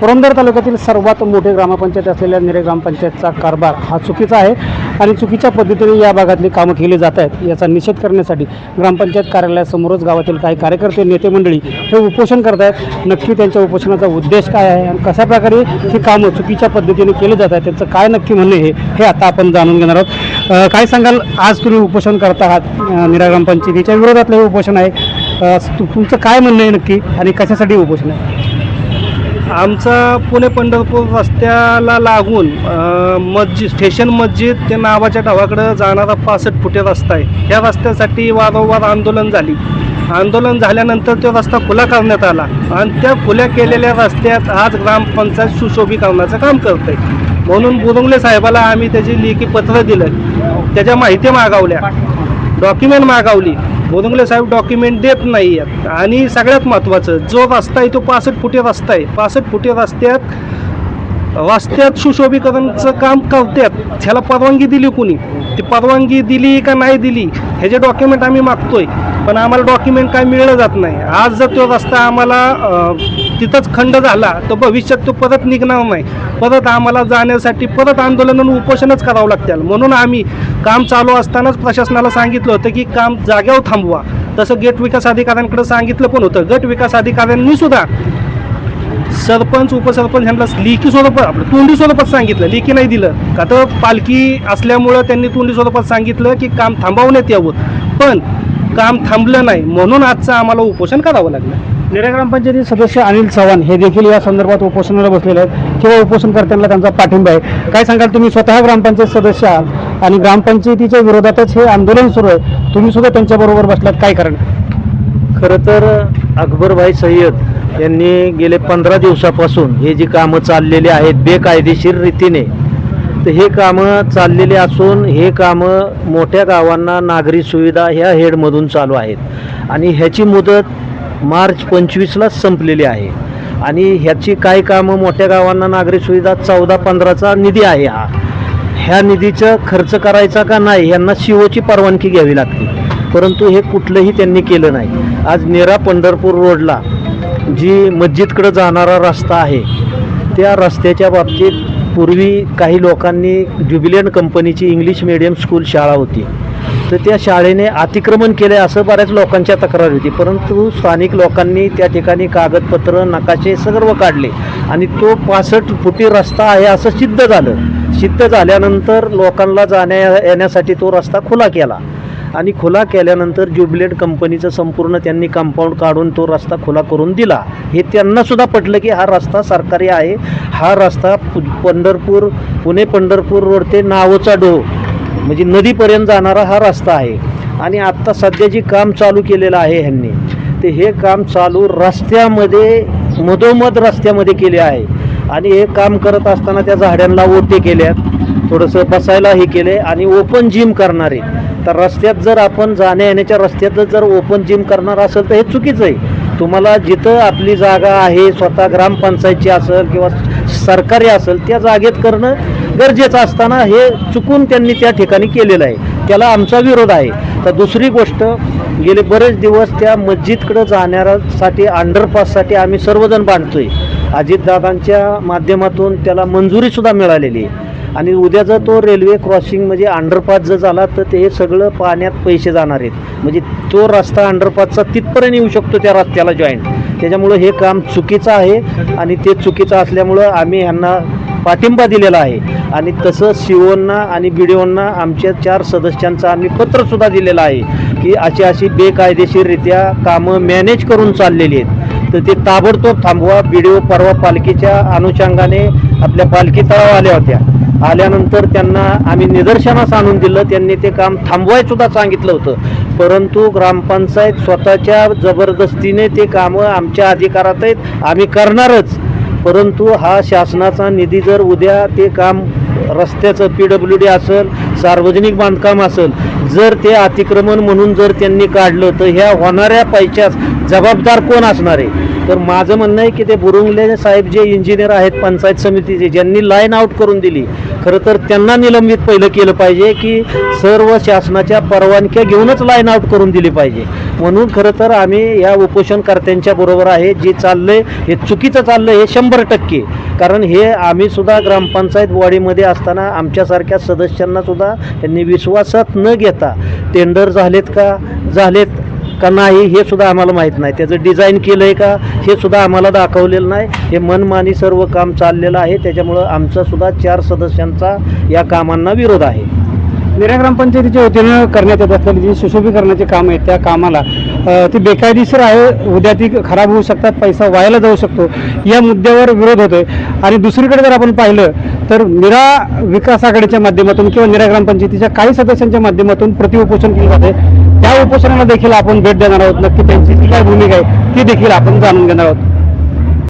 पुरंदर तालुक्यातील सर्वात मोठे ग्रामपंचायत असलेल्या निरे ग्रामपंचायतचा कारभार हा चुकीचा आहे आणि चुकीच्या पद्धतीने या भागातली कामं केली जात आहेत याचा निषेध करण्यासाठी ग्रामपंचायत कार्यालयासमोरच गावातील काही कार्यकर्ते नेते मंडळी हे उपोषण करत आहेत नक्की त्यांच्या उपोषणाचा उद्देश काय आहे आणि कशा प्रकारे ही कामं चुकीच्या पद्धतीने केली जात आहेत त्यांचं काय नक्की म्हणणे हे हे आता आपण जाणून घेणार आहोत. काय सांगाल? आज तुम्ही उपोषण करत आहात निरा ग्रामपंचायतीच्या विरोधातलं हे उपोषण आहे. तुमचं काय म्हणणं आहे नक्की आणि कशासाठी उपोषण आहे? आमचा पुणे पंढरपूर रस्त्याला लागून मस्जिद स्टेशन मस्जिद ते नावाच्या गावाकडं जाणारा पासष्ट फुटे रस्ता आहे. ह्या रस्त्यासाठी वारंवार आंदोलन झाली. आंदोलन झाल्यानंतर तो रस्ता खुला करण्यात आला आणि त्या खुल्या केलेल्या रस्त्यात आज ग्रामपंचायत सुशोभीकरणाचं काम करत आहे म्हणून बुरुंगले साहेबाला आम्ही त्याची लेखी पत्र दिलं त्याच्या माहिती मागवल्या. डॉक्युमेंट मागवली. बोदंगले साहेब डॉक्युमेंट देत नाही आहेत. आणि सगळ्यात महत्त्वाचं जो रस्ता आहे तो पासष्ट फुटे रस्ता आहे पासष्ट फुटे रस्त्यात रस्त्यात सुशोभीकरणचं काम करतात ह्याला परवानगी दिली कुणी? ती परवानगी दिली का नाही दिली ह्याचे डॉक्युमेंट आम्ही मागतोय पण आम्हाला डॉक्युमेंट काय मिळलं जात नाही. आज जर तो रस्ता आम्हाला तिथंच खंड झाला तर भविष्यात तो परत निघणार नाही. परत आम्हाला जाण्यासाठी परत आंदोलन आणि उपोषणच करावं लागतील. म्हणून आम्ही काम चालू असतानाच प्रशासनाला सांगितलं होतं की काम जाग्यावर थांबवा. तसं गट विकास अधिकाऱ्यांकडे सांगितलं पण होतं. गट विकास अधिकाऱ्यांनी सुद्धा सरपंच उपसरपंच ह्यांना लेखी स्वरूपात आपलं तोंडी स्वरूपात सांगितलं. लेखी नाही दिलं. का तर पालखी असल्यामुळं त्यांनी तोंडी स्वरूपात सांगितलं की काम थांबवण्यात यावं. पण काम थांबलं नाही. म्हणून आजचं आम्हाला उपोषण करावं लागलं. निरा ग्रामपंचायती सदस्य अनिल चव्हाण हे देखील या संदर्भात उपोषणाला बसलेले आहेत. किंवा उपोषणकर्त्यांना त्यांचा पाठिंबा आहे. काय सांगाल तुम्ही? स्वतः ग्रामपंचायत सदस्य आहात आणि ग्रामपंचायतीच्या विरोधातच हे आंदोलन सुरू आहे. तुम्ही सुद्धा त्यांच्याबरोबर बसलात. काय कारण? खरं तर अकबरभाई सय्यद यांनी गेले पंधरा दिवसापासून हे जी कामं चाललेली आहेत बेकायदेशीर रीतीने तर हे कामं चाललेली असून हे कामं मोठ्या गावांना नागरी सुविधा ह्या हेडमधून चालू आहेत. आणि ह्याची मुदत मार्च पंचवीसलाच संपलेली आहे. आणि ह्याची काही कामं मोठ्या गावांना नागरी सुविधा चौदा पंधराचा निधी आहे हा. ह्या निधीचा खर्च करायचा का नाही यांना शिवची परवानगी घ्यावी लागते. परंतु हे कुठलंही त्यांनी केलं नाही. आज नेरा पंढरपूर रोडला जी मस्जिदकडं जाणारा रस्ता आहे त्या रस्त्याच्या बाबतीत पूर्वी काही लोकांनी ज्युबिलियन कंपनीची इंग्लिश मिडियम स्कूल शाळा होती. तर त्या शाळेने अतिक्रमण केले असं बऱ्याच लोकांच्या तक्रार होती. परंतु स्थानिक लोकांनी त्या ठिकाणी कागदपत्र नकाशे सर्व काढले आणि तो पासष्ट फुटी रस्ता आहे असं सिद्ध झालं. सिद्ध झाल्यानंतर लोकांना जाण्या येण्यासाठी तो रस्ता खुला केला आणि खुला केल्यानंतर ज्युबिलेट कंपनीचं संपूर्ण त्यांनी कंपाऊंड काढून तो रस्ता खुला करून दिला. हे त्यांनासुद्धा पटलं की हा रस्ता सरकारी आहे. हा रस्ता पु- पंढरपूर पुणे पंढरपूर रोड ते नावचा डो म्हणजे नदीपर्यंत जाणारा हा रस्ता आहे. आणि आत्ता सध्या जी काम चालू केलेलं आहे ह्यांनी ते हे काम चालू रस्त्यामध्ये मधोमध रस्त्यामध्ये केले आहे. आणि हे काम करत असताना त्या झाडांना ओटे केल्यात थोडंसं बसायला हे केले आणि ओपन जिम करणारे. तर रस्त्यात जर आपण जाण्या येण्याच्या रस्त्यातच जर ओपन जिम करणार असेल तर हे चुकीचं आहे. तुम्हाला जिथं आपली जागा आहे स्वतः ग्रामपंचायतची असेल किंवा सरकारी असेल त्या जागेत करणं गरजेचं असताना हे चुकून त्यांनी त्या ठिकाणी केलेलं आहे. त्याला आमचा विरोध आहे. तर दुसरी गोष्ट गेले बरेच दिवस त्या मस्जिदकडं जाणाऱ्यासाठी अंडरपाससाठी आम्ही सर्वजण बांधतोय. अजितदादांच्या माध्यमातून त्याला मंजुरीसुद्धा मिळालेली आहे. आणि उद्या जर तो रेल्वे क्रॉसिंग म्हणजे अंडरपास जर झाला तर ते सगळं पाण्यात पैसे जाणार आहेत. म्हणजे तो रस्ता अंडरपासचा तिथपर्यंत येऊ शकतो त्या रस्त्याला जॉईंट त्याच्यामुळं हे काम चुकीचं आहे आणि ते चुकीचं असल्यामुळं आम्ही ह्यांना पाठिंबा दिलेला आहे. आणि तसं सीओंना आणि बी डी ओंना आमच्या चार सदस्यांचं आम्ही पत्रसुद्धा दिलेलं आहे की अशी अशी बेकायदेशीररित्या कामं मॅनेज करून चाललेली आहेत. तर ते ताबडतोब थांबवा. बी डी ओ परवा पालखीच्या अनुषंगाने आपल्या पालखी तळाव आल्या होत्या. आल्यानंतर त्यांना आम्ही निदर्शनास आणून दिलं. त्यांनी ते काम थांबवायसुद्धा सांगितलं होतं. परंतु ग्रामपंचायत स्वतःच्या जबरदस्तीने ते कामं आमच्या अधिकारात आहेत. आम्ही करणारच. परंतु हा शासनाचा निधी जर उद्या ते काम रस्त्याचं पी डब्ल्यू डी असेल सार्वजनिक बांधकाम असेल जर ते अतिक्रमण म्हणून जर त्यांनी काढलं तर ह्या होणाऱ्या पैशास जबाबदार कोण असणार आहे? तर माझं म्हणणं आहे की ते बुरुंगले साहेब जे इंजिनियर आहेत पंचायत समितीचे ज्यांनी लाईन आउट करून दिली खरं तर त्यांना निलंबित पहिलं केलं पाहिजे की सर्व शासनाच्या परवानग्या घेऊनच लाईन आउट करून दिली पाहिजे. म्हणून खरं तर आम्ही या उपोषणकर्त्यांच्या बरोबर आहे जे चाललंय हे चुकीचं चाललंय हे शंभर टक्के. कारण हे आम्ही सुद्धा ग्रामपंचायत बॉडीमध्ये असताना आमच्यासारख्या सदस्यांना सुद्धा त्यांनी विश्वासात न घेता टेंडर झालेत का? झालेत. का नाही हे सुद्धा आम्हाला माहीत नाही. त्याचं डिझाईन केलं आहे का हे सुद्धा आम्हाला दाखवलेलं नाही. हे मनमानी सर्व काम चाललेलं आहे. त्याच्यामुळं आमचा सुद्धा चार सदस्यांचा या कामांना विरोध आहे. निरा ग्रामपंचायतीच्या वतीनं करण्यात येत असलेली जी सुशोभीकरणाचे काम आहेत त्या कामाला ती बेकायदेशीर आहे. उद्या ती खराब होऊ शकतात पैसा वायाला जाऊ शकतो. या मुद्द्यावर विरोध होतोय. आणि दुसरीकडे जर आपण पाहिलं तर निरा विकास आघाडीच्या माध्यमातून किंवा निरा ग्रामपंचायतीच्या काही सदस्यांच्या माध्यमातून प्रतिउपोषण केलं जाते त्या उपोषणाला देखील आपण भेट देणार आहोत. नक्की त्यांची जी काय भूमिका आहे ती देखील आपण जाणून घेणार आहोत.